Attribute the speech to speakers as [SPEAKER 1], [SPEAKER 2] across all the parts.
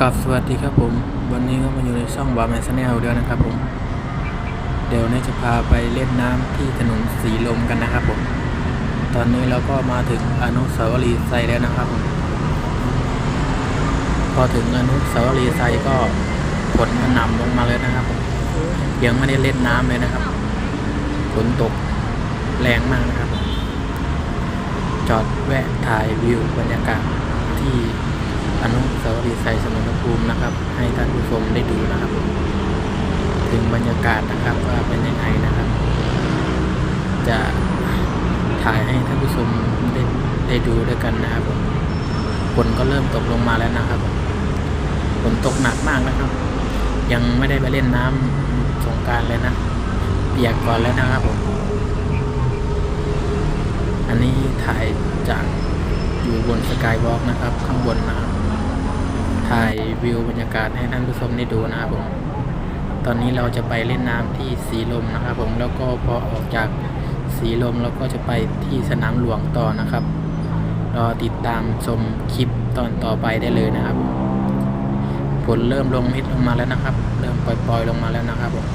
[SPEAKER 1] กับสวัสดีครับผม วันนี้ก็มาอยู่ในช่องบาร์แมนชาแนลเดียวนะครับผม เดี๋ยวนี้จะพาไปเล่นน้ำที่ถนนสีลมกันนะครับผม ตอนนี้เราก็มาถึงอนุสาวรีย์ไซแล้วนะครับผมพอถึงอนุสาวรีย์ไซก็ฝนกระหน่ำลงมาเลยนะครับผมยังไม่ได้เล่นน้ำเลยนะครับฝนตกแรงมากนะครับ จอดแวะถ่ายวิวบรรยากาศที่ อนุสาวรีย์ไซสมรภูมินะครับ ให้ท่านผู้ช มได้ดูนะครับ ถึงบรรยากาศนะครับว่าเป็นยังไงนะครับ จะถ่ายให้ท่านผู้ชมได้ได้ดูด้วยกันนะครับผมฝนก็เริ่มตกลงมาแล้วนะครับผมฝนตกหนักมากนะครับ ยังไม่ได้ไปเล่นน้ำสงการเลยนะเปียกก่อนแล้วนะครับผมอันนี้ถ่ายจากอยู่บนสกายวอล์กนะครับ ข้างบนนะครับ ถ่ายวิวบรรยากาศให้ท่านผู้ชมได้ดูนะครับผม ตอนนี้เราจะไปเล่นน้ำที่สีลมนะครับผม แล้วก็พอออกจากสีลมเราก็จะไปที่สนามหลวงต่อนะครับ รอติดตามชมคลิปตอนต่อไปได้เลยนะครับ ฝนเริ่มลงมิดลงมาแล้วนะครับ เริ่มปล่อยๆลงมาแล้วนะครับผม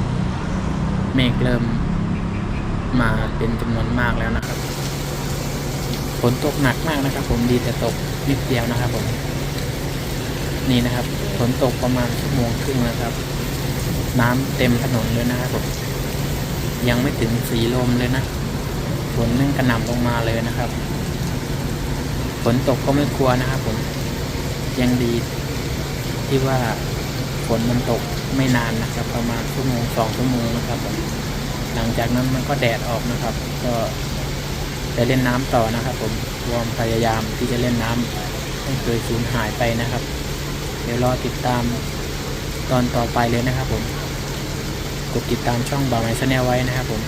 [SPEAKER 1] เมฆเริ่มมาเป็นจำนวนมากแล้วนะครับ ฝนตกหนักมากนะครับ ผมดีแต่ตกนิดเดียวนะครับผม นี่นะครับฝนตกประมาณชั่วโมงครึ่งนะครับ น้ำเต็มถนนเลยนะครับยังไม่ถึงสีลมเลยนะฝนนึ่งกระหน่ำลงมาเลยนะครับฝนตกก็ไม่กลัวนะครับผมยังดีที่ว่าฝนมันตกไม่นานนะครับ ประมาณชั่วโมงสองชั่วโมงนะครับผมหลังจากนั้นมันก็แดดออกนะครับ ก็จะเล่นน้ำต่อนะครับ ผมวอร์มพยายามที่จะเล่นน้ำไม่เคยสูญหายไปนะครับ เดี๋ยวรอติดตามตอนต่อไปเลยนะครับผม กดติดตามช่องบ่าวไมซ์แนลไว้นะครับผม